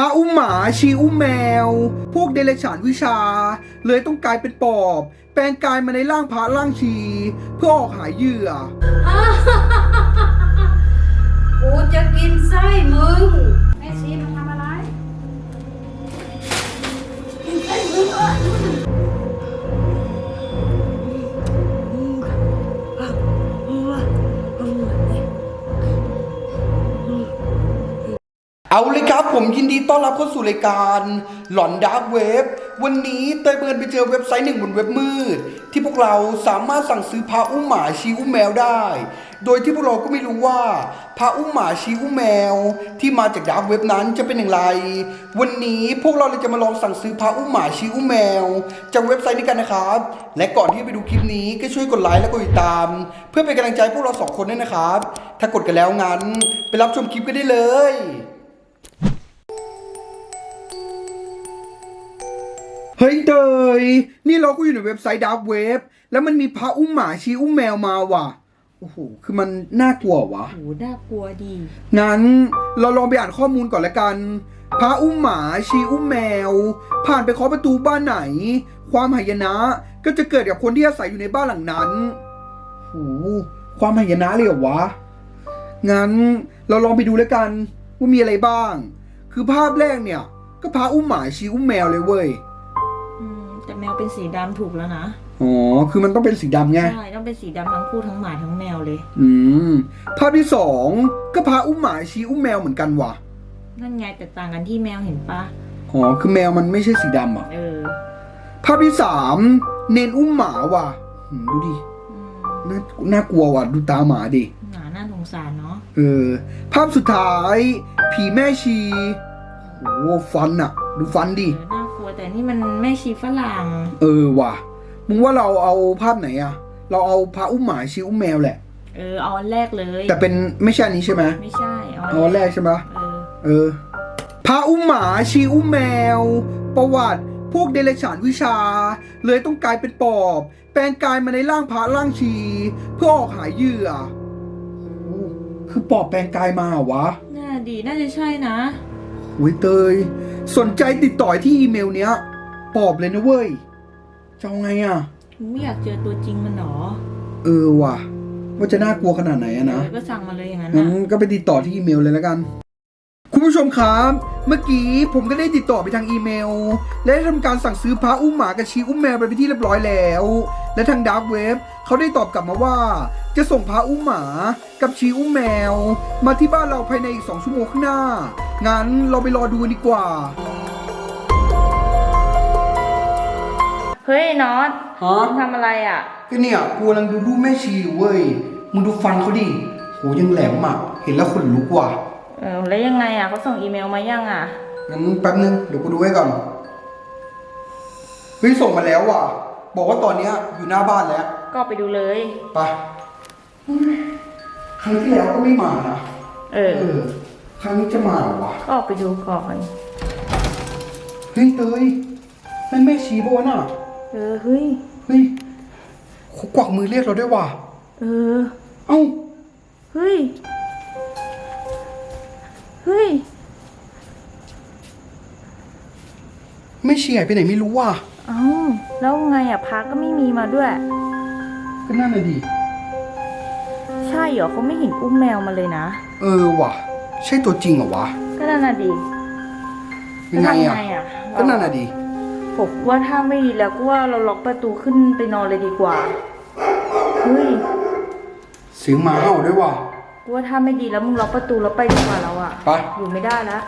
ระอุ้มหมาชีอุ้มแมว พวกเดรัจฉานวิชา เลยต้องกลายเป็นปอบ แปลงกายมาในร่างพระร่างชี เพื่อออกหาเหยื่อ กูจะกินไส้มึง เอาเลยครับผมยินดีต้อนรับเข้าสู่รายการหลอนดาร์กเว็บวันนี้เตยเบิร์นไปเจอเว็บไซต์หนึ่งบนเว็บมืด ที่พวกเราสามารถสั่งซื้อพระอุ้มหมาชีอุ้มแมวได้ โดยที่พวกเราก็ไม่รู้ว่าพระอุ้มหมาชีอุ้มแมว ที่มาจากดาร์กเว็บนั้นจะเป็นอย่างไร วันนี้พวกเราเลยจะมาลองสั่งซื้อพระอุ้มหมาชีอุ้มแมว จากเว็บไซต์นี้กันนะครับ และก่อนที่จะไปดูคลิปนี้ก็ช่วยกดไลค์และกดติดตาม เพื่อเป็นกำลังใจพวกเราสองคนด้วยนะครับ ถ้ากดกันแล้วงั้น ไปรับชมคลิปกันได้เลย เฮ้ยเตยนี่เราก็อยู่ในเว็บไซต์ดาร์กเว็บแล้วมันมีพระอุ้มหมาชี้อุ้มแมวมาว่ะโอ้โหคือมันน่ากลัววะโหน่ากลัวดี งั้นเราลองไปอ่านข้อมูลก่อนละกันพระอุ้มหมาชี้อุ้มแมว ผ่านไปเคาะประตูบ้านไหน ความหายนะก็จะเกิดกับคนที่อาศัยอยู่ในบ้านหลังนั้นโอ้โหความหายนะเลยเหรอวะ งั้นเราลองไปดูแล้วกันว่ามีอะไรบ้าง คือภาพแรกเนี่ย ก็พระอุ้มหมาชี้อุ้มแมวเลยเว้ยอืมแต่แมว เป็นสีดำถูกแล้วนะ อ๋อ คือมันต้องเป็นสีดำไง ใช่ ต้องเป็นสีดำทั้งคู่ทั้งหมาทั้งแมวเลย อืม ภาพที่สองก็พาอุ้มหมาชี้อุ้มแมวเหมือนกันว่ะ นั่นไงแต่ต่างกันที่แมวเห็นปะอ๋อ คือแมวมันไม่ใช่สีดำอะ เออภาพที่สามเนนอุ้มหมาว่ะหืมดูดิ อืมน่าน่ากลัวว่ะ ดูตาหมาดิ หมาน่าสงสารเนาะเออ ภาพสุดท้าย ผีแม่ชี โอ้โหฟันอะดูฟันดิเออน่ากลัวแต่ นี่มันแม่ชีฝรั่ง เออว่ะ มึงว่าเราเอาภาพไหนอะเราเอาพระอุ้มหมาชี้อุ้มแมวแหละ เออเอาอันแรกเลยแต่เป็นไม่ใช่อันนี้ใช่ไหมไม่ใช่เอาเอาอันแรกใช่ไหมเออเออพระอุ้มหมาชีอุ้มแมว ประวัติพวกเดรัจฉานวิชา เลยต้องกลายเป็นปอบ แปลงกายมาในร่างพระร่างชี เพื่อออกหาเหยื่อโอ้คือปอบแปลงกายมาเหรอวะ น่าดีน่าจะใช่นะหุยเตย สนใจติดต่อที่อีเมลเนี้ยปอบเลยนะเว้ยจะเอาไงอะไม่อยากเจอตัวจริงมันหรอเออว่ะ ว่าจะน่ากลัวขนาดไหนอะนะเออก็สั่งมาเลยอย่างนั้นงั้นะ นก็ไปติดต่อที่อีเมลเลยแล้วกัน คุณผู้ชมครับ เมื่อกี้ผมก็ได้ติดต่อไปทางอีเมล และได้ทำการสั่งซื้อพระอุ้มหมากับชีอุ้มแมวไปเป็นที่เรียบร้อยแล้ว และทางดาร์กเว็บเขาได้ตอบกลับมาว่า จะส่งพระอุ้มหมากับชีอุ้มแมว มาที่บ้านเราภายในอีก2ชั่วโมงข้างหน้า งั้นเราไปรอดูกันดีกว่า เฮ้ยน็อตฮะ มึงทำอะไรอะ ก็เนี่ยกูกำลังดูรูปแม่ชีอยู่เว้ย มึงดูฟันเขาดิ โหยังแหลมอะ เห็นแล้วขนลุกว่ะ เออแล้วยังไงอะเขาส่งอีเมลมายังอะ งั้นแป๊บนึงเดี๋ยวกูดูให้ก่อนเฮ้ยส่งมาแล้วว่ะ บอกว่าตอนเนี้ยอยู่หน้าบ้านแล้วก็ไปดูเลย ไปครั้งที่แล้วก็ไม่มานะเออ เออครั้งนี้จะมาเหรอวะก็ออกไปดูก่อน เฮ้ยเตยนั่นแม่ชีปะวะน่ะเออเฮ้ย เฮ้ยเขากวักมือเรียกเราด้วยว่ะเออ เอ้า เฮ้ย เฮ้ยแม่ชีหายไปไหนไม่รู้ว่ะเอ้าแล้วไงอะพักก็ไม่มีมาด้วย ก็นั่นน่ะดิ ใช่เหรอเขาไม่เห็นอุ้มแมวมาเลยนะ เออว่ะ ใช่ตัวจริงเหรอวะ ก็นั่นน่ะดิยังไงแล้วอะทำอะก็นั่นน่ะดิ ผมว่าถ้าไม่ดีแล้วก็ว่าเราล็อกประตูขึ้นไปนอนเลยดีกว่า เฮ้ย เสียงหมาเห่าด้วยว่ะ กูว่าถ้าไม่ดีแล้วมึงล็อกประตูแล้วไปดีกว่าแล้วอะไป อยู่ไม่ได้แล้ว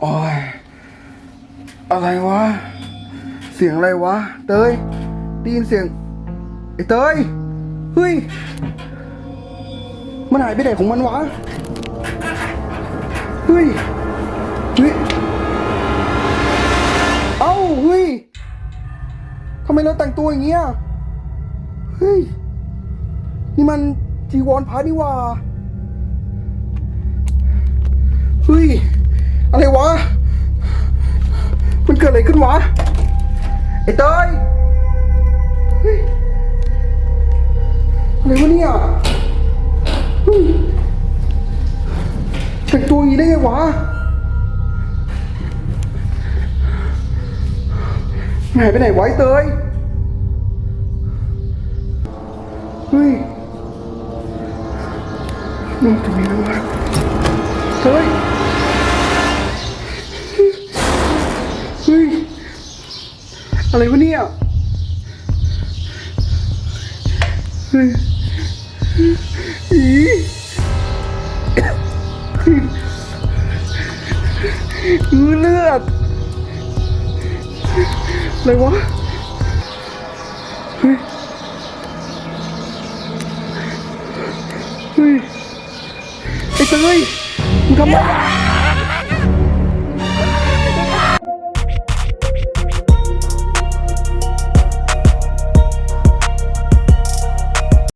โอ้ยอะไรวะ เสียงอะไรวะ เตยได้ยินเสียงไอ้เตยเฮ้ย มันหายไปไหนของมันวะ เฮ้ยเฮ้ยเอ้าเฮ้ยทำไมเราแต่งตัวอย่างเงี้ย เฮ้ย นี่มันจีวรพระนี่ว่า เฮ้ย อะไรวะ มันเกิดอะไรขึ้นวะ ไอ้เตยเฮ้ยอะไรวะเนี่ยเฮ้ยแต่งตัวอย่างนี้ได้ไงวะ หายไปไหนวะไอ้เตย เฮ้ยน้องตรงนี้นะวะเตย อะไรวะเนี่ยอีอือเลือดอะไรวะเฮ้ยเฮ้ยไอ้เตยมึงทำไมอะ